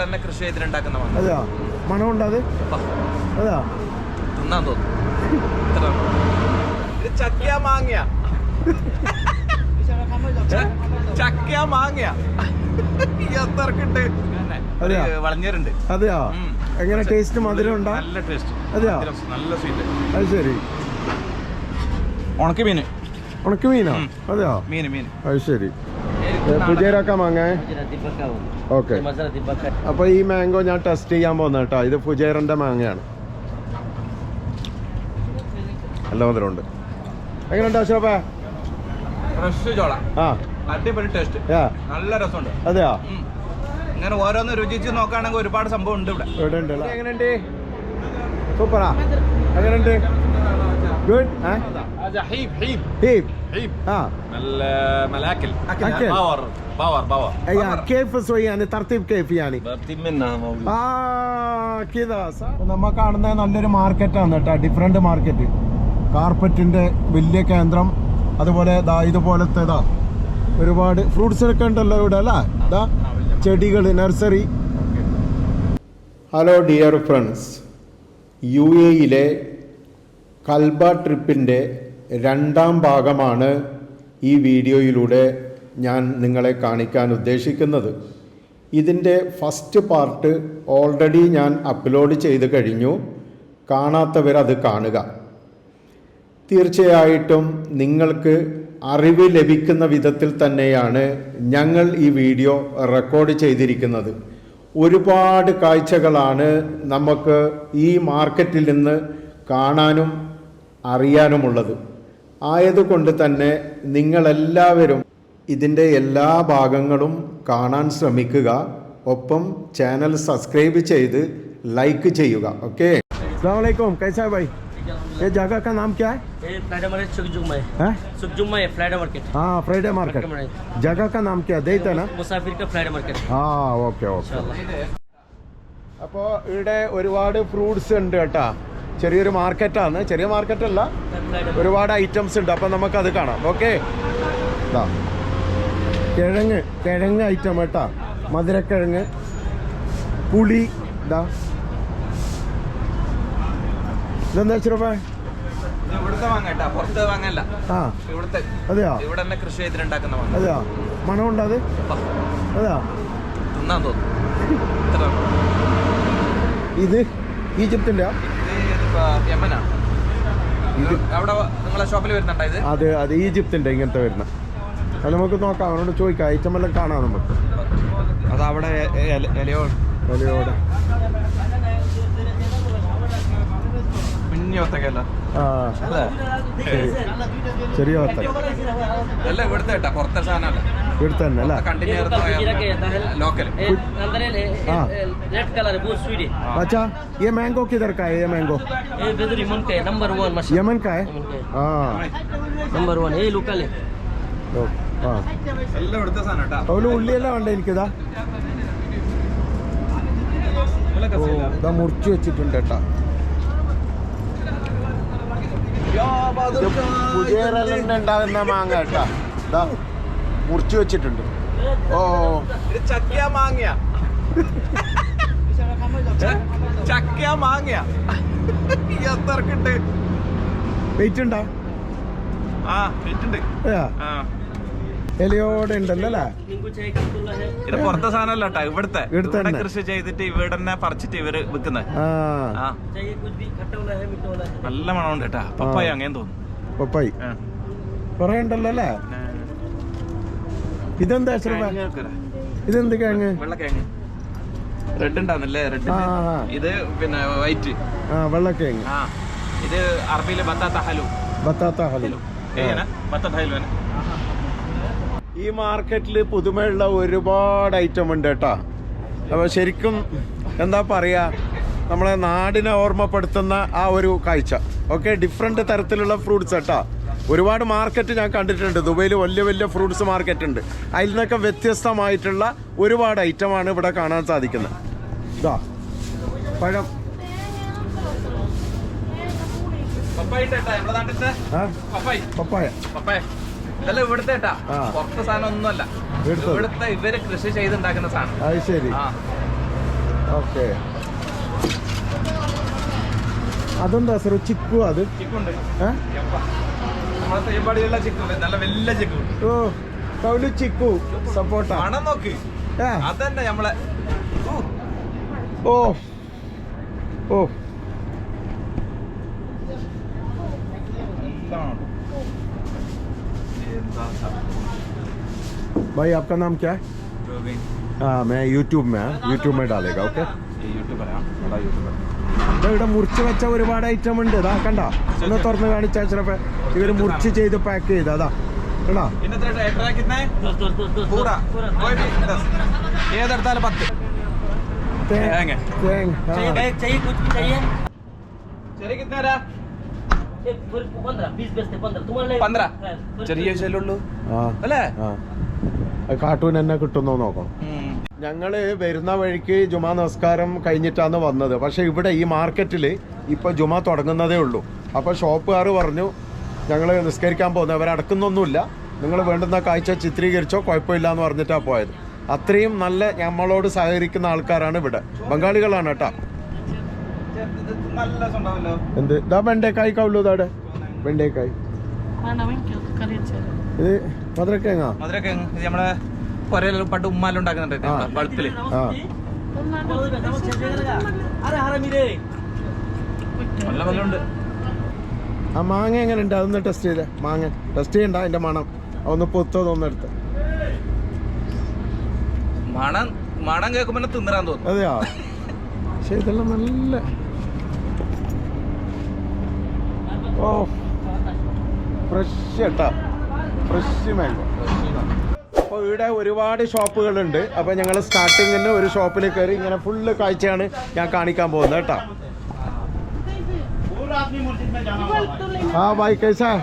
ഇവിടെ തന്നെ കൃഷി ചെയ്തിട്ടുണ്ടാക്കുന്ന അതാ മണമുണ്ട് അത്? അതാ തിന്നാൻ തോന്നുന്നു ഇത്ര മാങ്ങിയ ചക്കിയ മാങ്ങിയ. ചക്കയാ മാങ്ങയാ. എത്രക്കുണ്ട് അതെയോ? വളഞ്ഞേറുണ്ട് അതെയോ. എങ്ങനെ ടേസ്റ്റ് മധുരം ഉണ്ടോ? നല്ല ടേസ്റ്റ് അതെയോ? നല്ല സ്വീറ്റ് അത് ശരി. ഉണക്കി മീന് ഉണക്കി മീനോ? ഉം. അതെയോ? മീന് മീന്. അത് ശരി. പുതിയരൊക്കെ വാങ്ങേ? ഓക്കെ. അപ്പൊ ഈ മാംഗോ ഞാൻ ടെസ്റ്റ് ചെയ്യാൻ പോകുന്ന കേട്ടോ ഇത് ഫുജേറിന്റെ മാങ്ങയാണ്. നല്ല മധുരമുണ്ട് എങ്ങനെയുണ്ട് അഷ്റഫേ ഫ്രഷ് ചോള. ആ. അടിപൊളി ടേസ്റ്റ് നല്ല രസമുണ്ട്. അതെയോ? ഇങ്ങനെ ഓരോന്ന് രുചിച്ച് നോക്കുകയാണെങ്കിൽ ഒരുപാട് സംഭവം ഉണ്ട് ഇവിടെ. എങ്ങനെയുണ്ട്? സൂപ്പറാ എങ്ങനെയുണ്ട് ഗുഡ് ഹീബ് ഹീബ് ഹീപ് هيب ആ الملاكل أكل. باور باور باور يا كيف سوي يعني ترتيب كيف يعني برتيب منها موجود ആ കിതാ നമ്മ കാണുന്ന നല്ലൊരു മാർക്കറ്റാണ് കേട്ടോ ഡിഫറെന്റ് മാർക്കറ്റ് കാർപ്പറ്റിന്റെ വലിയ കേന്ദ്രം അതുപോലെ ദാ ഇതുപോലത്തെ ദാ ഒരുപാട് ഫ്രൂട്ട്സ് ഒക്കെ ഉണ്ടല്ലോ ഇവിടെ അല്ലേ ദാ ചെടികൾ nursery hello dear friends U എയിലെ കൽബ ട്രിപ്പിന്റെ രണ്ടാം ഭാഗമാണ് ഈ വീഡിയോയിലൂടെ ഞാൻ നിങ്ങളെ കാണിക്കാൻ ഉദ്ദേശിക്കുന്നത്. ഇതിന്റെ ഫസ്റ്റ് പാർട്ട് ഓൾറെഡി ഞാൻ അപ്ലോഡ് ചെയ്ത് കഴിഞ്ഞു. കാണാത്തവർ അത് കാണുക. തീർച്ചയായിട്ടും നിങ്ങൾക്ക് അറിവ് ലഭിക്കുന്ന വിധത്തിൽ തന്നെയാണ് ഞങ്ങൾ ഈ വീഡിയോ റെക്കോർഡ് ചെയ്തിരിക്കുന്നത്. ഒരുപാട് കാഴ്ചകളാണ് നമുക്ക് ഈ മാർക്കറ്റിൽ നിന്ന് കാണാനും അറിയാനുമുള്ളത്. ആയതുകൊണ്ട് തന്നെ നിങ്ങളെല്ലാവരും ഇതിന്റെ എല്ലാ ഭാഗങ്ങളും കാണാൻ ശ്രമിക്കുക. ഒപ്പം ചാനൽ സബ്സ്ക്രൈബ് ചെയ്ത് ലൈക്ക് ചെയ്യുക. ഓക്കെ? അസ്സാം കൈസാ ഭായ്. ये जगह का नाम क्या है ये फ्लाइडे मार्केट सुखजुम्मा है हैं? सुखजुम्मा है फ्लाइडे मार्केट हाँ फ्राइडे मार्केट मार्केट जगह का नाम क्या देता ना मुसाफिर का फ्लाइडे मार्केट ആ ഓക്കെ ഓക്കെ അപ്പോൾ ഇവിടെ ഒരുപാട് ഫ്രൂട്ട്സ് ഉണ്ട് കേട്ടാ ചെറിയൊരു മാർക്കറ്റാണ് ചെറിയ മാർക്കറ്റ് അല്ല फ्लाइडे ഒരുപാട് ഐറ്റംസ് ഉണ്ട് അപ്പം നമുക്കത് കാണാം ഓക്കെ കിഴങ്ങ് കിഴങ്ങ് ഐറ്റം കേട്ടാ മധുരക്കിഴങ്ങ് പുളി ഇതാ ഇതെന്താ ഇവിടുത്തെ പുറത്ത് വാങ്ങല്ല ആ. ഇവിടുത്തെ അതെയോ? ഇവിടെ തന്നെ കൃഷി ചെയ്തിട്ടുണ്ടാക്കുന്ന വാങ്ങ അതെയോ? മണമുണ്ടോ അത്? അതെയോ? തിന്നാൻ തോന്നുന്നു ഇത് ഇപ്പൊ യമനാണ് അവിടെ നിങ്ങളെ ഷോപ്പിൽ വരുന്നുണ്ടോ ഇത്? അത് അത് ഈജിപ്തിന്റെ ഇങ്ങനത്തെ വരുന്ന. അത് നമുക്ക് നോക്കാം അവനോട് ചോദിക്കാം. ഐറ്റം എല്ലാം കാണാം നമുക്ക്. അതവിടെ അവിടെ ഇലയോ വിലയോടെ കുഞ്ഞൊത്തക്കല്ല ആ അല്ലേ ശരി ചെറിയ വത്തൽ അല്ല ഇവിടുത്തെ കേട്ടാ പുറത്തെ സാധനമല്ല ഇവിടുത്തെ തന്നെ അല്ലേ കണ്ടിന്യൂ ലോക്കൽ ये अंदर है हाँ। रेड कलर है बहुत स्वीट है अच्छा ये मैंगो किधर का है ये मैंगो ये बेदरी मन का है नंबर वन मशीन यमन का है हाँ नंबर वन ये लोकल है ഓ, ആ എല്ലാം ഇവിടുത്തെ സാധനം കേട്ടാ അവന് ഉള്ളിയെല്ലാം വേണ്ട എനിക്കിതാ ഓ ഇതാ മുറിച്ച് വെച്ചിട്ടുണ്ട് കേട്ടാ പുതിയ ഉണ്ടാകുന്ന മാങ്ങ കേട്ടാ. ഇതാ മുറിച്ചു വെച്ചിട്ടുണ്ട്. ഓ ചക്കിയ മാങ്ങ ചക്കിയ മാങ്ങയാണ്ട് വെയിറ്റ് ഉണ്ടോ ആ വെയിറ്റ് ഉണ്ട് എലിയോടെ ഉണ്ടല്ലോ അല്ലേ? ഇത് പുറത്തെ സാധനമല്ല കേട്ടോ ഇവിടുത്തെ. ഇവിടുത്തെ കൃഷി ചെയ്തിട്ട് ഇവിടെ തന്നെ പറിച്ചിട്ട് ഇവർ വിൽക്കുന്നത് നല്ല മണമുണ്ട് കേട്ടാ. പപ്പായി അങ്ങനെ തോന്നുന്നു. പപ്പായി. കൊറേ ഉണ്ടല്ലോ അല്ലേ? ഇതെന്താ ശ്രമ ഇതെന്ത് കിഴങ്ങ് വെള്ളക്കിഴങ്ങ് റെഡ് ഉണ്ടാകുന്നല്ലേ ഇത് പിന്നെ വൈറ്റ് ആ വെള്ളക്കിഴങ്ങ് ഇത് അറബിയിലെ ബത്താത്ത ഹലു. ബത്താത്ത ഹലു. ബത്താത്ത ഹലുവന ഈ മാർക്കറ്റിൽ പുതുമയുള്ള ഒരുപാട് ഐറ്റം ഉണ്ട് കേട്ടോ. അപ്പോൾ ശരിക്കും എന്താ പറയാ നമ്മളെ നാടിനെ ഓർമ്മപ്പെടുത്തുന്ന ആ ഒരു കാഴ്ച. ഓക്കെ ഡിഫറെന്റ് തരത്തിലുള്ള ഫ്രൂട്ട്സ് കേട്ടോ. ഒരുപാട് മാർക്കറ്റ് ഞാൻ കണ്ടിട്ടുണ്ട്. ദുബൈയിൽ വലിയ വലിയ ഫ്രൂട്ട്സ് മാർക്കറ്റ് ഉണ്ട്. അതിൽ നിന്നൊക്കെ വ്യത്യസ്തമായിട്ടുള്ള ഒരുപാട് ഐറ്റമാണ് ഇവിടെ കാണാൻ സാധിക്കുന്നത്. ഇതാ പഴം. പപ്പായ. പപ്പായ. ഇതെല്ലാം ഇവിടുത്തെ. പുറത്തെ സാധനം ഒന്നുമല്ല. ഇവിടുത്തെ ഇവർ കൃഷി ചെയ്തുണ്ടാക്കുന്ന സാധനം. അത് ശരി. ആ. ഓക്കെ. അതെന്താ സാർ ചിക്കു അത്? ഓ കൗലു ചിക്കു സപ്പോർട്ട്. നോക്ക്. അതന്നെ നമ്മളെ ഓ. ഓ. നല്ലോണം. എന്താ സാധനം. भाई आपका नाम क्या है ഗോവിൻ. हाँ मैं यूट्यूब में है यूट्यूब में डालेगा ओके ഈ യൂട്യൂബറാ അതാ യൂട്യൂബർ ഇവിടെ മുറിച്ച് വെച്ച ഒരുപാട് ഐറ്റം ഉണ്ട് ഇതാ കണ്ട ഒന്ന് തുറന്ന് കാണിച്ചപ്പോ ഇവര് മുറിച്ച് ചെയ്ത് പാക്ക് ചെയ്ത് അതാ കണ്ടാ ഇന്നത്തെ എത്ര കിട്ടുന്നേ दस दस दस दस പൂറ पूरा कोई भी दस ഏതെടുത്താലും പത്ത് തേങ്ങ. തേങ്ങ ആ. चाहिए बैग चाहिए कुछ भी चाहिए ചെറിയ കിട്ടുന്നേരാ एक ചെറിയ ശൈലുള്ളൂ ആ അല്ലേ? കാർട്ടൂൺ എന്നെ കിട്ടുന്നോ നോക്കണം ഞങ്ങൾ വരുന്ന വഴിക്ക് ജുമാ നമസ്കാരം കഴിഞ്ഞിട്ടാണ് വന്നത്. പക്ഷെ ഇവിടെ ഈ മാർക്കറ്റിൽ ഇപ്പൊ ജുമാ തുടങ്ങുന്നതേ ഉള്ളൂ. അപ്പൊ ഷോപ്പുകാർ പറഞ്ഞു ഞങ്ങൾ നിസ്കരിക്കാൻ പോകുന്നത് അവരടക്കുന്നൊന്നുമില്ല നിങ്ങൾ വേണ്ടുന്ന കാഴ്ച ചിത്രീകരിച്ചോ കുഴപ്പമില്ല എന്ന് പറഞ്ഞിട്ടാ പോയത്. അത്രയും നല്ല നമ്മളോട് സഹകരിക്കുന്ന ആൾക്കാരാണ് ഇവിടെ. ബംഗാളികളാണ് കേട്ടോ. എന്ത്? ഇതാ വെണ്ടേക്കായി കവുള്ളൂ ഇതാടെ. വെണ്ടേക്കായി ഇത് മധുരക്കേങ്ങ മധുരക്കേങ്ങ ഇത് പണ്ട് ഉമ്മാലുണ്ടാക്കുന്നുണ്ട് ബൾപ്പിൽ ആ. നല്ല ആ മാങ്ങ എങ്ങനെ ഉണ്ട് അതൊന്ന് ടെസ്റ്റ് ചെയ്തേ. മാങ്ങ. ടെസ്റ്റ് ചെയ്യണ്ട അതിന്റെ മണം. അതൊന്ന് പൊത്തോ ഒന്ന് എടുത്ത്. മണം മണം കേൾക്കുമ്പോ തിന്നറാൻ തോന്നുന്നു അതെയാ? പക്ഷെ നല്ല ഓ ഫ്രഷ് കേട്ടാ ഫ്രഷ് മാംഗോ അപ്പോൾ ഇവിടെ ഒരുപാട് ഷോപ്പുകളുണ്ട് അപ്പോൾ ഞങ്ങൾ സ്റ്റാർട്ടിങ്ങിന് ഒരു ഷോപ്പിൽ കയറി ഇങ്ങനെ ഫുള്ള് കാഴ്ചയാണ് ഞാൻ കാണിക്കാൻ പോകുന്നത് കേട്ടോ ആ ഭായ് कैसा है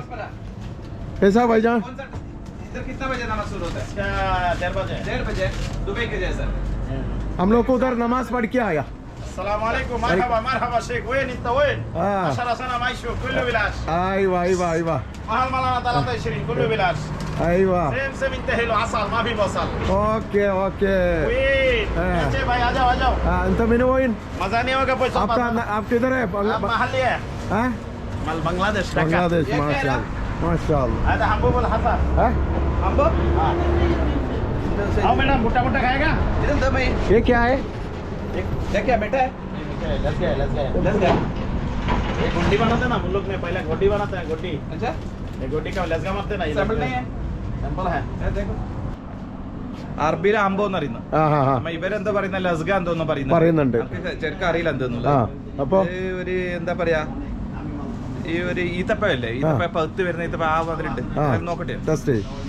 कैसा है भाईजान इधर कितना बजे नमाज शुरू होता है डेढ़ बजे डेढ़ बजे दुबई के जैसा हम लोग को उधर नमाज पढ़ के आया السلام عليكم مرحبا مرحبا شيخ وين انت وين؟ آه. 10 سنه ما يشوف كله بلاش ايوه ايوه ايوه مهل ملانا 23 كله بلاش ايوه سيم سيم انتهي له عسل ما في بصل اوكي اوكي وين؟ آه. يا भाई आ जाओ आ जाओ हाँ, انت من وين؟ मजानी होगा कोई आपका आप किधर है आप محلي है हाँ? مال بنغلاديش ढाका बांग्लादेश माशाल्लाह माशाल्लाह هذا حبوب الحسن हाँ? हमको आओ मैडम भुट्टा भुट्टा खाएगा इधर दो भाई ये क्या है क्या क्या बेटा है लस गया लस गया दस गया ये गुड्डी बनाते ना हम लोग ने पहले गोड्डी बनाते हैं गोड्डी अच्छा ये गोड्डी का लसगा मारते ना ये सैंपल नहीं है सैंपल है ये देखो അറബിയിലെ അമ്പോ എന്ന് പറയുന്നത് ആ ഹാ ഹാ നമ്മ ഇവരെന്താ പറയുന്ന ലസ്ഗ എന്തോന്ന് പറയുന്നത് പറയുന്നുണ്ട്. നമുക്ക് ശരിക്കും അറിയില്ല എന്തോന്നുള്ളത് ആ അപ്പൊ ഇത് ഒരു എന്താ പറയാ ഈ ഒരു ഈത്തപ്പഴല്ലേ ഈത്തപ്പഴ പകുത്ത് വരുന്ന ഈത്തപ്പഴ ആ മാതിരിണ്ട് ആ അത് നോക്കട്ടെ ടെസ്റ്റ് ഉം,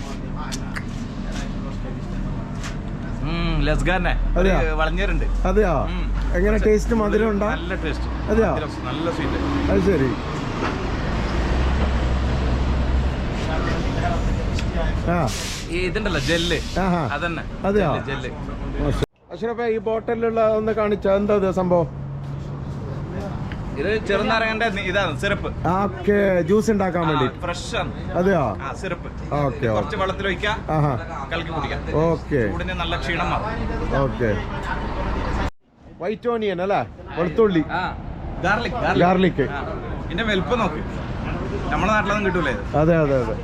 വളഞ്ഞേറുണ്ട് അതെയോ. എങ്ങനെ ടേസ്റ്റ് മധുരം ഉണ്ടോ? നല്ല ടേസ്റ്റ്. അതെയോ? നല്ല സ്വീറ്റ്. അത് ശരി. ഇതുണ്ടല്ലോ ജെല്ല്. അതന്നെ. അതെയോ? ജെല്ല് അഷ്റഫേ ഈ ബോട്ടലിലുള്ള ഒന്ന് കാണിച്ചാ. എന്താ സംഭവം? ഇത് ചെറുനാരങ്ങന്റെ ഇതാണ് സിറപ്പ്. ഓക്കെ ജ്യൂസ് ഉണ്ടാക്കാൻ വേണ്ടി ഫ്രഷ് ആണ്. അതെയോ? സിറപ്പ്. ഓക്കെ കുറച്ച് വെള്ളത്തിൽ ഒഴിക്കാം. കലക്കി കുടിക്കാം. ഓക്കെ. ചൂടിന് നല്ല ക്ഷീണം ഓക്കെ. വൈറ്റ് ഓണിയൻ അല്ലേ? വെളുത്തുള്ളി. ഗാർലിക് ഗാർലിക് ഇതിന്റെ വലുപ്പം നോക്ക്. നമ്മളെ നാട്ടിലൊന്നും കിട്ടൂലേ? അതെ അതെ അതെ.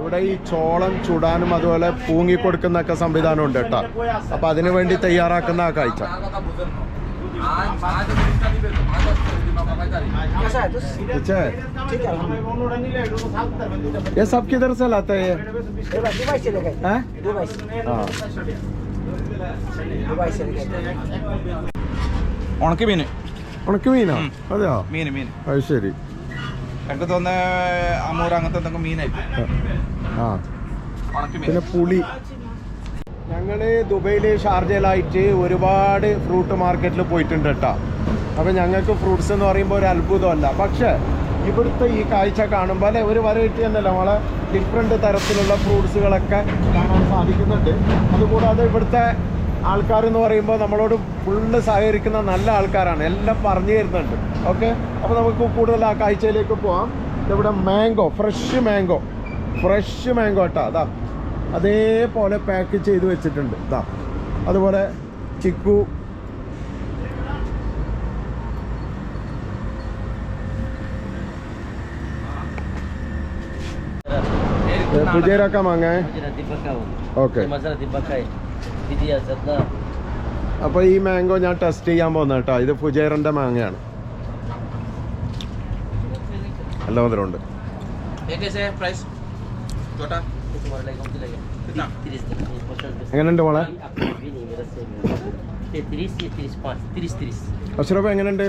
ഇവിടെ ഈ ചോളം ചുടാനും അതുപോലെ പൂങ്ങി കൊടുക്കുന്നൊക്കെ സംവിധാനം ഉണ്ട് കേട്ടോ. അപ്പൊ അതിനു വേണ്ടി തയ്യാറാക്കുന്ന ആ കാഴ്ച. अच्छा है ये सब किधर से लाते हैं दुबई से लेकर हैं? दुबई से हाँ दुबई से लेकर ഉണക്കി മീന് ഉണക്ക് മീനോ ഉം. അതെയോ മീന് മീന് അത് ശരി എനിക്ക് തോന്നുന്ന അമൂർ അങ്ങനത്തെ എന്തെങ്കിലും മീനായിരിക്കും ആ ഉണക്കി മീൻ പിന്നെ പുളി ഞങ്ങൾ ദുബൈയിൽ ഷാർജയിലായിട്ട് ഒരുപാട് ഫ്രൂട്ട് മാർക്കറ്റിൽ പോയിട്ടുണ്ട് കേട്ടോ അപ്പം ഞങ്ങൾക്ക് ഫ്രൂട്ട്സ് എന്ന് പറയുമ്പോൾ ഒരു അത്ഭുതമല്ല. പക്ഷേ ഇവിടുത്തെ ഈ കാഴ്ച കാണുമ്പോൾ അല്ലെ ഒരു വെറൈറ്റി എന്നല്ല നമ്മളെ ഡിഫറെന്റ് തരത്തിലുള്ള ഫ്രൂട്ട്സുകളൊക്കെ കാണാൻ സാധിക്കുന്നുണ്ട്. അതുകൂടാതെ ഇവിടുത്തെ ആൾക്കാരെന്ന് പറയുമ്പോൾ നമ്മളോട് ഫുള്ള് സഹകരിക്കുന്ന നല്ല ആൾക്കാരാണ്. എല്ലാം പറഞ്ഞു തരുന്നുണ്ട്. ഓക്കെ? അപ്പോൾ നമുക്ക് കൂടുതൽ ആ കാഴ്ചയിലേക്ക് പോവാം. ഇവിടെ mango fresh mango fresh mango കേട്ടോ അതാ. അതേപോലെ പാക്ക് ചെയ്ത് വെച്ചിട്ടുണ്ട്. ഇതാ അതുപോലെ ചിക്കു. അപ്പൊ. അപ്പോൾ ഈ മാംഗോ ഞാൻ ടെസ്റ്റ് ചെയ്യാൻ പോകുന്ന കേട്ടോ. ഇത് ഫുജേറിന്റെ മാങ്ങയാണ്. നല്ല മധുരമുണ്ട് ये कैसे है प्राइस छोटा Tumara lagi kamu lagi. कितना Tiris tiris. Pasal എങ്ങനെയുണ്ട് മോളെ Ini मेरा से. ये tiris ये tiris पाँच. Tiris tiris. അഷ്റഫ് എങ്ങനെയുണ്ട്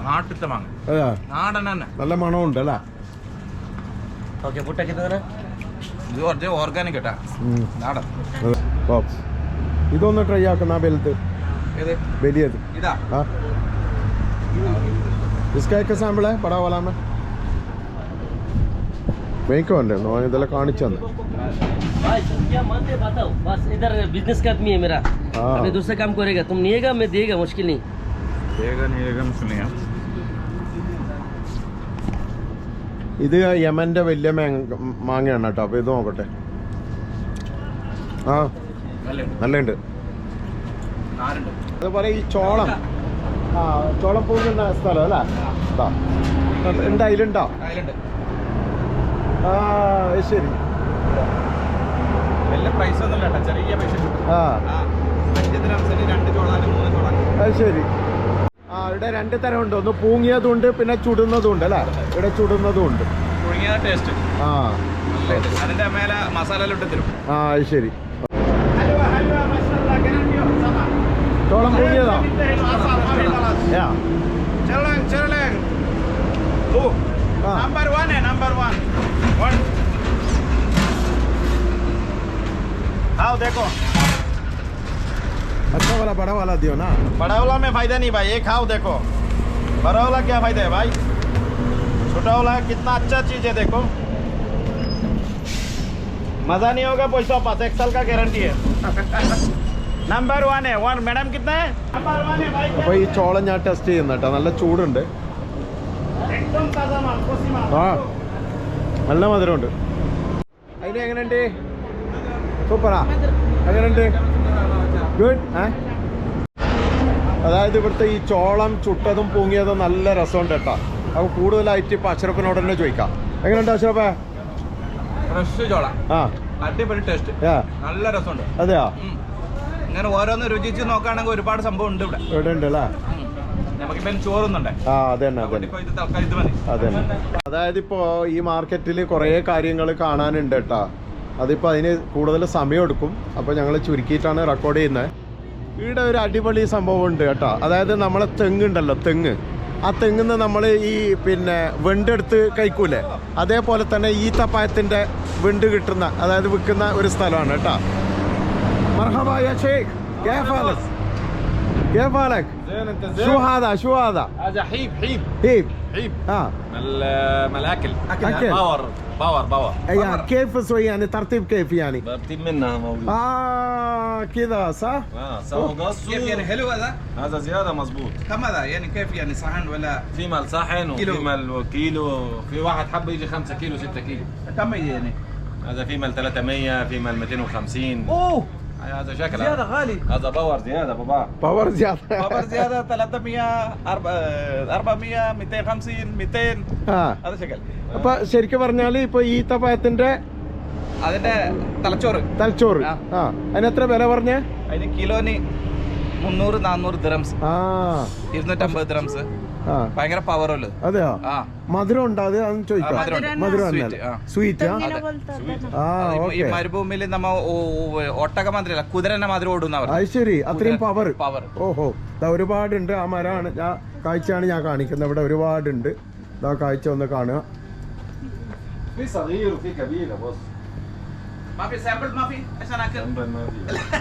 നാട്ടിലത്തെ മാങ്ങ അതാ നാടൻ തന്നെ നല്ല മണമുണ്ട് അല്ലേ Oke, buta kita kan? ഇത് കുറച്ച് ഓർഗാനിക് കേട്ടാ ഉം. നാടൻ അതെ. ബോക്സ് ഇതൊന്ന് ട്രൈ ആക്കുന്ന ആ വലുത് ഏത് വലിയത് ഇതാ हाँ इसका एक सैम्पल है बड़ा वाला में वहीं कौन है नो इधर കാണിച്ചു തന്നെ भाई तुम क्या मानते हैं बताओ बस इधर बिजनेस का आदमी है मेरा हाँ। अभी दूसरा काम करेगा तुम निएगा मैं देगा मुश्किल नहीं ഏകം ഏകം സുനിയ ഇത് യമന്റെ വലിയ മാങ്ങ മാങ്ങയാണ് കേട്ടോ അപ്പോൾ ഇത് നോക്കട്ടെ ആ നല്ലുണ്ട് നാരുണ്ട് അതുപോലെ ഈ ചോളം ആ ചോളം പൂങ്ങുന്ന സ്ഥലം അല്ലേ ഇതാ. ഉണ്ട് അതിലുണ്ടോ അതിലുണ്ട് ആ ശരി. അത് ശരി. ആ ഇവിടെ രണ്ട് തരം ഉണ്ട് ഒന്ന് പൂങ്ങിയതുണ്ട് പിന്നെ ചുടുന്നതുണ്ട് അല്ലേ? ഇവിടെ ചുടുന്നതും ഉണ്ട് ടേസ്റ്റ് ആ. അതിന്റെ മേലെ മസാല ഇട്ട് ആ ശരി. ചോളം പൂങ്ങിയതാ? യാ ചെറുളേങ് ചെറുളേങ് ഓ. ആ number one number one one आओ देखो अच्छा वाला बड़ा वाला दियो ना बड़ा वाला में फायदा नहीं भाई ये खाओ देखो बड़ा वाला क्या फायदा है भाई छोटा वाला कितना अच्छा चीज है देखो मजा नहीं होगा पैसा पास एक साल का गारंटी है नंबर वन है वन मैडम कितना है नंबर वन है भाई അപ്പോൾ ഈ ചോളം ഞാൻ ടെസ്റ്റ് ചെയ്യുന്ന കേട്ടോ നല്ല ചൂടുണ്ട് ആ. നല്ല മധുരമുണ്ട്. അതിന് എങ്ങനെയുണ്ട്? സൂപ്പറാ. എങ്ങനെയുണ്ട്? ഗുഡ് ഏ? അതായത് ഇവിടുത്തെ ഈ ചോളം ചുട്ടതും പൂങ്ങിയതും നല്ല രസമുണ്ട് കേട്ടോ. അപ്പോൾ കൂടുതലായിട്ട് ഇപ്പം അഷ്റഫിനോട് തന്നെ ചോദിക്കാം. എങ്ങനെയുണ്ട് അഷ്റഫേ? ഫ്രഷ് ചോള. ആ. അടിപൊളി ടേസ്റ്റ് നല്ല രസമുണ്ട്. അതെയോ? ഇങ്ങനെ ഓരോന്ന് രുചിച്ച് നോക്കുകയാണെങ്കിൽ ഒരുപാട് സംഭവം ഉണ്ട് ഇവിടെ. ഇവിടെ ഉണ്ട് അല്ലേ? അതായത് ഇപ്പോ ഈ മാർക്കറ്റിൽ കുറേ കാര്യങ്ങൾ കാണാനുണ്ട് കേട്ടാ അതിപ്പോ അതിന് കൂടുതൽ സമയം എടുക്കും അപ്പൊ ഞങ്ങൾ ചുരുക്കിയിട്ടാണ് റെക്കോർഡ് ചെയ്യുന്നത് ഇവിടെ ഒരു അടിപൊളി സംഭവം ഉണ്ട് കേട്ടോ. അതായത് നമ്മളെ തെങ്ങുണ്ടല്ലോ തെങ്ങ്. ആ തെങ്ങിന്ന് നമ്മൾ ഈ പിന്നെ വെണ്ടെടുത്ത് കഴിക്കൂലേ? അതേപോലെ തന്നെ ഈ ഈത്തപ്പായത്തിന്റെ വെണ്ട് കിട്ടുന്ന അതായത് വിൽക്കുന്ന ഒരു സ്ഥലമാണ് കേട്ടോ മർഹബായ ഷേഖ് كيف حالك؟ زين انت زين؟ شو هذا؟ شو هذا؟ هذا حيب حيب. حيب. حيب. آه. مال مال أكل. أكل, يعني أكل. باور باور باور. يعني كيف سوي يعني؟ ترتيب كيف يعني؟ ترتيب منها موجود آه كذا صح؟ آه سوا قص كيف يعني؟ حلو هذا؟ هذا زيادة مظبوط كم هذا؟ يعني كيف يعني؟ صحن ولا؟ في مال صحن وفي مال كيلو. في واحد حب يجي 5 كيلو 6 كيلو. كم يعني؟ هذا في مال 300 في مال 250 أوه. هذا شكل زيادة غالي هذا باور زياده بابا പവർ زيادة خبر زيادة 300 400 250 200 ആ هذا شكل അപ്പൊ ശരിക്കും പറഞ്ഞാൽ ഇപ്പൊ ഈത്തപ്പഴത്തിന്റെ അതിന്റെ തലച്ചോറ് തലച്ചോറ് ആ. ആ അതിന് എത്ര വില പറഞ്ഞേ അതിന് കിലോന് മുന്നൂറ് നാന്നൂറ് ദിറംസ് ആ ഇരുന്നൂറ്റമ്പത് ദിറംസ് ആ ഭയങ്കര പവർ ഉള്ളത് അതെയോ ആ മധുരം ഉണ്ടോ അത് അതൊന്ന് ചോദിക്കാം ആ, മധുരം ഉണ്ട്. മധുരം Sweet, തന്നെ ആ. സ്വീറ്റ് ആ ആ അത് ഈ- ഈ ഓക്കെ മരുഭൂമിയിൽ നമ്മ ഓ- ഓ- ഒട്ടക മാതിരിയല്ല കുതിരനെ മാതിരി ഓടുന്നവർ അത് ശരി അത്രയും പവർ പവർ ഓഹോ ഇതാ ഒരുപാടുണ്ട് ആ മരമാണ് ഞാൻ കാഴ്ചയാണ് ഞാൻ കാണിക്കുന്നത് ഇവിടെ ഒരുപാടുണ്ട് ഇതാ കാഴ്ച ഒന്ന് കാണുക في صغير وفي كبير بص മാഫി സാമ്പിൾ മാഫി عشان اكل جنب ما في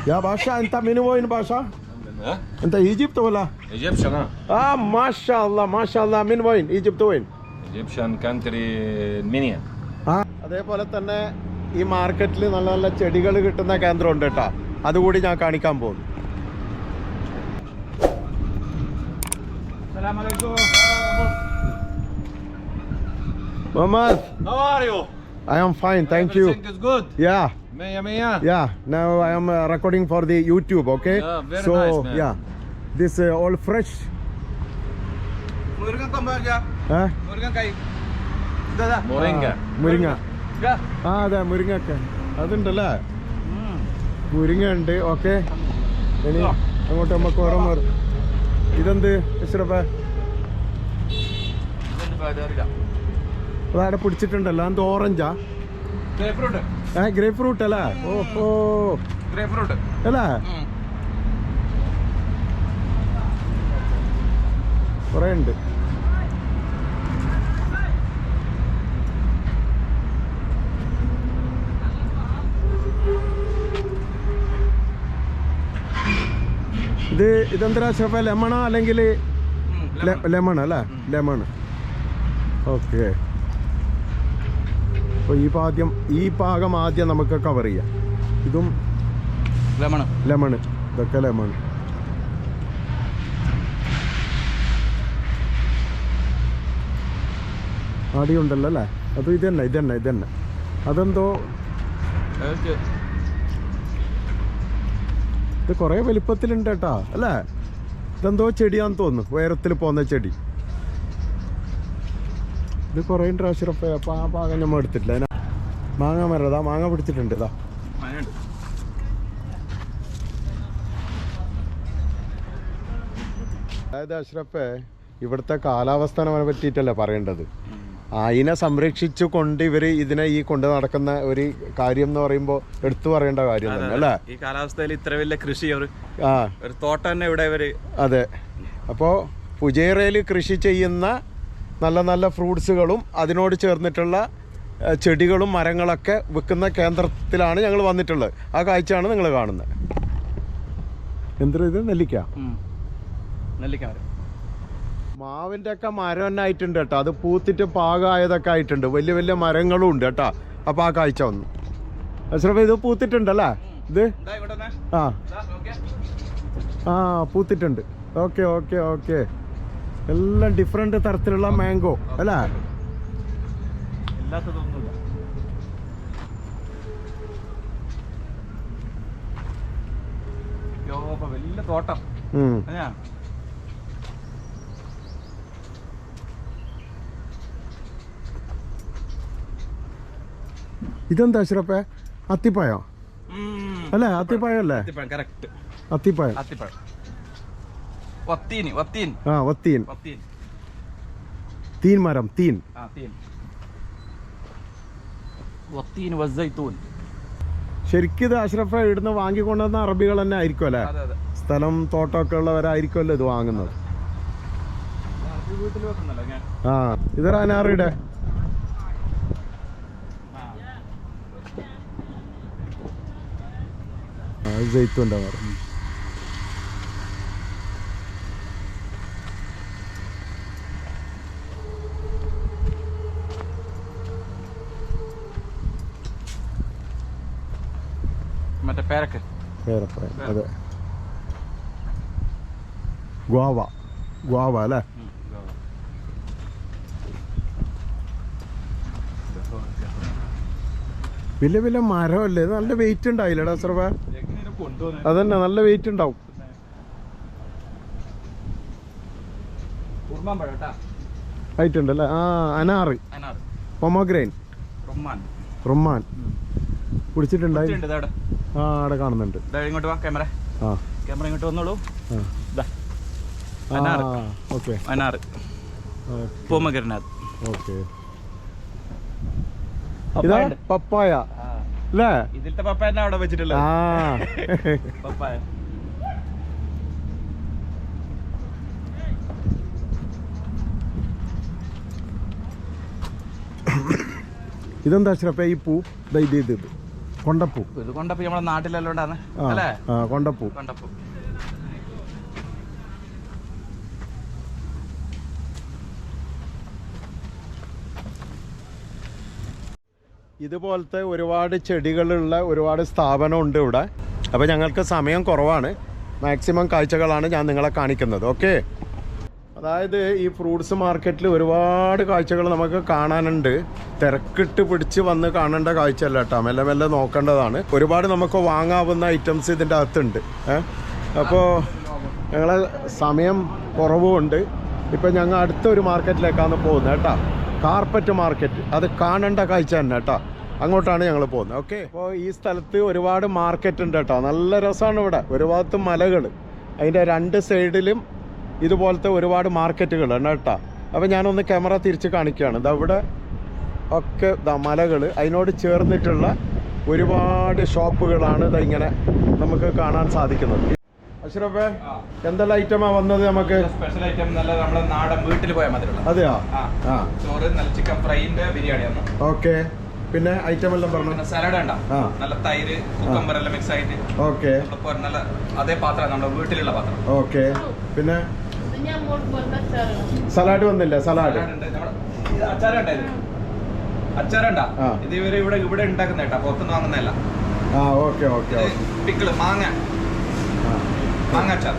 يا باشا انت من وين باشا ها انت ايجيبت ولا ايجيبشن ها اه ما شاء الله ما شاء الله من وين ايجيبت وين ايجيبشن كانتري المنيا ആ അതേപോലെ തന്നെ ഈ മാർക്കറ്റിൽ നല്ല നല്ല ചെടികൾ കിട്ടുന്ന കേന്ദ്രമുണ്ട് കേട്ടോ അതുകൂടി ഞാൻ കാണിക്കാൻ പോകുന്നു السلام عليكم Muhammad How are you? I am fine thank you Everything is good. Yeah Meja, Maya. Yeah, now I am uh, recording for the YouTube, okay? Yeah, very so, nice, man. yeah, this uh, all fresh. Huh? Dah dah. ആ, മുരിങ്ങ Ya. ആ അതെ മുരിങ്ങൊക്കെ അതുണ്ടല്ലേ മുരിങ്ങ ഉണ്ട് okay ഇനി അങ്ങോട്ട് നമുക്ക് ഓരോ- ഇതെന്ത് Ini pada ada. അതവിടെ പിടിച്ചിട്ടുണ്ടല്ലോ അത് ഓറഞ്ചാ Grapefruit. ഏ ഗ്രേപ്പ് ഫ്രൂട്ട് അല്ല? ഓഹോ. ഗ്രേപ്പ് ഫ്രൂട്ട് അല്ല കുറേ ഉണ്ട്. ഇത് ഇതെന്താ ഷെഫ ലെമണോ അല്ലെങ്കിൽ. ലെമൺ അല്ലേ? ലെമൺ ഓക്കെ അപ്പോൾ ഈ പാദ്യം ഈ പാകം ആദ്യം നമുക്ക് കവർ ചെയ്യാം. ഇതും ലെമൺ ലെമൺ ഇതൊക്കെ ലെമൺ ആടിയുണ്ടല്ലോ അല്ലേ? അത് ഇത് തന്നെ ഇത് തന്നെ ഇത് തന്നെ അതെന്തോ ഇത് കുറേ വലിപ്പത്തിലുണ്ട് കേട്ടാ അല്ലേ? ഇതെന്തോ ചെടിയാന്ന് തോന്നുന്നു ഉയരത്തിൽ പോകുന്ന ചെടി. ഇത് കുറേ പ്രാവശ്യം അപ്പോൾ ആ ഭാഗം നമ്മൾ എടുത്തിട്ടില്ല. അതിനാ മാങ്ങ മരം ഇതാ മാങ്ങ പിടിച്ചിട്ടുണ്ട്. ഇതാ? അതായത് അഷ്റഫേ ഇവിടുത്തെ കാലാവസ്ഥനെ പറ്റിയിട്ടല്ല പറയേണ്ടത്? അതിനെ സംരക്ഷിച്ചു കൊണ്ട് ഇവർ ഇതിനെ ഈ കൊണ്ട് നടക്കുന്ന ഒരു കാര്യം എന്ന് പറയുമ്പോ എടുത്തു പറയേണ്ട കാര്യം തന്നെ അല്ലേ? ഈ കാലാവസ്ഥയിൽ ഇത്ര വലിയ കൃഷി ആ. ഒരു തോട്ടം തന്നെ ഇവിടെ ഇവർ അതെ. അപ്പോൾ പുജേറയിൽ കൃഷി ചെയ്യുന്ന നല്ല നല്ല ഫ്രൂട്ട്സുകളും അതിനോട് ചേർന്നിട്ടുള്ള ചെടികളും മരങ്ങളൊക്കെ വിൽക്കുന്ന കേന്ദ്രത്തിലാണ് ഞങ്ങൾ വന്നിട്ടുള്ളത്. ആ കാഴ്ചയാണ് നിങ്ങൾ കാണുന്നത്. എന്തൊരു ഇത്? നെല്ലിക്ക. നെല്ലിക്ക മാവിന്റെ ഒക്കെ മരം തന്നെ ആയിട്ടുണ്ട് കേട്ടോ. അത് പൂത്തിട്ട് പാകമായതൊക്കെ ആയിട്ടുണ്ട്. വലിയ വലിയ മരങ്ങളും ഉണ്ട് കേട്ടോ. അപ്പോൾ ആ കാഴ്ച വന്നു. അഷ്റഫ് ഇത് പൂത്തിട്ടുണ്ടല്ലേ? ഇത്. ആ. ആ പൂത്തിട്ടുണ്ട്. Okay okay okay. എല്ലാം ഡിഫറെന്റ് തരത്തിലുള്ള മാംഗോ അല്ലേ? വലിയ തോട്ടം? ഇതെന്താ അഷ്റപ്പേ അത്തിപ്പായോ. അല്ലേ അത്തിപ്പായോ അല്ലേ അത്തിപ്പായം. കറക്റ്റ് ആ വത്തീൻ. തീൻ മരം തീൻ. ശരിക്കും ഇത് അഷ്റഫ ഇവിടുന്ന് വാങ്ങിക്കൊണ്ടുവന്ന അറബികൾ തന്നെ ആയിരിക്കും അല്ലേ? സ്ഥലം തോട്ടമൊക്കെ ഉള്ളവരായിരിക്കുമല്ലോ ഇത് വാങ്ങുന്നത്. ആ ഇതൊരു അനാറിയുടെ മരം മറ്റേ പേരപ്പഴം അതെ ഗോവ ഗോവ അല്ലേ? വലിയ വലിയ മരമല്ലേ? നല്ല വെയിറ്റ് ഉണ്ടായില്ലടാ സർവ അതന്നെ നല്ല വെയിറ്റ് ഉണ്ടാവും. ആയിട്ടുണ്ടല്ലേ? ആ അനാറ്. പൊമോഗ്രൈൻ പൊമോഗ്രെയിൻ റൊമ്മാൻ റുമ്മാൻ കുടിച്ചിട്ടുണ്ടായി? ഉണ്ട് ഇതവിടെ ആ അവിടെ കാണുന്നുണ്ട്. ഇങ്ങോട്ട് വാ ക്യാമറ. ആ. ക്യാമറ ഇങ്ങോട്ട് വന്നോളൂ. ഇതാ ഓക്കെ. ഓക്കെ. പപ്പായ അല്ലേ? ഇതിലത്തെ പപ്പായ അവിടെ വെച്ചിട്ടുള്ളത്. പപ്പായ. ഇതെന്താ അഷ്റഫേ ഈ പൂ? ഇത് ഇത് ഇത്. കൊണ്ടപ്പൂ. ഇത് കൊണ്ടപ്പൂ നമ്മുടെ നാട്ടിലെല്ലാം ഉണ്ടാന്ന് അല്ലേ? കൊണ്ടപ്പൂ. കൊണ്ടപ്പോ. ഇതുപോലത്തെ ഒരുപാട് ചെടികളുള്ള ഒരുപാട് സ്ഥാപനമുണ്ട് ഇവിടെ. അപ്പോൾ ഞങ്ങൾക്ക് സമയം കുറവാണ്. മാക്സിമം കാഴ്ചകളാണ് ഞാൻ നിങ്ങളെ കാണിക്കുന്നത്. ഓക്കെ അതായത് ഈ ഫ്രൂട്ട്സ് മാർക്കറ്റിൽ ഒരുപാട് കാഴ്ചകൾ നമുക്ക് കാണാനുണ്ട്. തിരക്കിട്ട് പിടിച്ച് വന്ന് കാണേണ്ട കാഴ്ചയല്ല കേട്ടോ മെല്ലെ മെല്ലെ നോക്കേണ്ടതാണ്. ഒരുപാട് നമുക്ക് വാങ്ങാവുന്ന ഐറ്റംസ് ഇതിന്റെ അകത്തുണ്ട്. അപ്പോൾ ഞങ്ങളെ സമയം കുറവുമുണ്ട് ഇപ്പം ഞങ്ങൾ അടുത്ത ഒരു മാർക്കറ്റിലേക്കാണ് പോകുന്നത് കേട്ടോ. Carpet market. അത് കാണേണ്ട കാഴ്ച തന്നെ കേട്ടോ. അങ്ങോട്ടാണ് ഞങ്ങൾ പോകുന്നത്. ഓക്കെ. അപ്പോൾ ഈ സ്ഥലത്ത് ഒരുപാട് മാർക്കറ്റ് ഉണ്ട് കേട്ടോ. നല്ല രസമാണ് ഇവിടെ. ഒരുപാട് മലകൾ അതിന്റെ രണ്ട് സൈഡിലും ഇതുപോലത്തെ ഒരുപാട് മാർക്കറ്റുകൾ ഉണ്ട് കേട്ടോ അപ്പോൾ ഞാനൊന്ന് ക്യാമറ തിരിച്ച് കാണിക്കുകയാണ്. ഇതവിടെ ഒക്കെ മലകൾ അതിനോട് ചേർന്നിട്ടുള്ള ഒരുപാട് ഷോപ്പുകളാണ് ഇതിങ്ങനെ ഇങ്ങനെ നമുക്ക് കാണാൻ സാധിക്കുന്നത്. അഷ്റഫേ എന്തെല്ലാം ഐറ്റമാണ് വന്നത് നമുക്ക്? സ്പെഷ്യൽ ഐറ്റം നല്ല നമ്മുടെ നാടൻ വീട്ടിൽ പോയാൽ മതിയുള്ള അതെയോ? ആ ചോറ് നല്ല ചിക്കൻ ഫ്രൈന്റെ ബിരിയാണിയാണ് ഓക്കെ. പിന്നെ ഐറ്റം എല്ലാം പറഞ്ഞു? സാലഡ് ഉണ്ടോ നല്ല തൈര് കുക്കമ്പർ എല്ലാം മിക്സ് ആയിട്ട് ഓക്കെ. നല്ല അതേ പാത്രം നമ്മുടെ വീട്ടിലുള്ള പാത്രം. ഓക്കെ. പിന്നെ സലാഡ് വന്നില്ല സലാഡ്. അച്ചാറുണ്ടാ. ഇത് ഇവർ ഇവിടെ ഇവിടെ ഉണ്ടാക്കുന്ന കേട്ടാ പുറത്തുനിന്ന് വാങ്ങുന്നതല്ല. ആ ഓക്കെ ഓക്കെ പിക്കിൾ മാങ്ങ. മാങ്ങ അച്ചാർ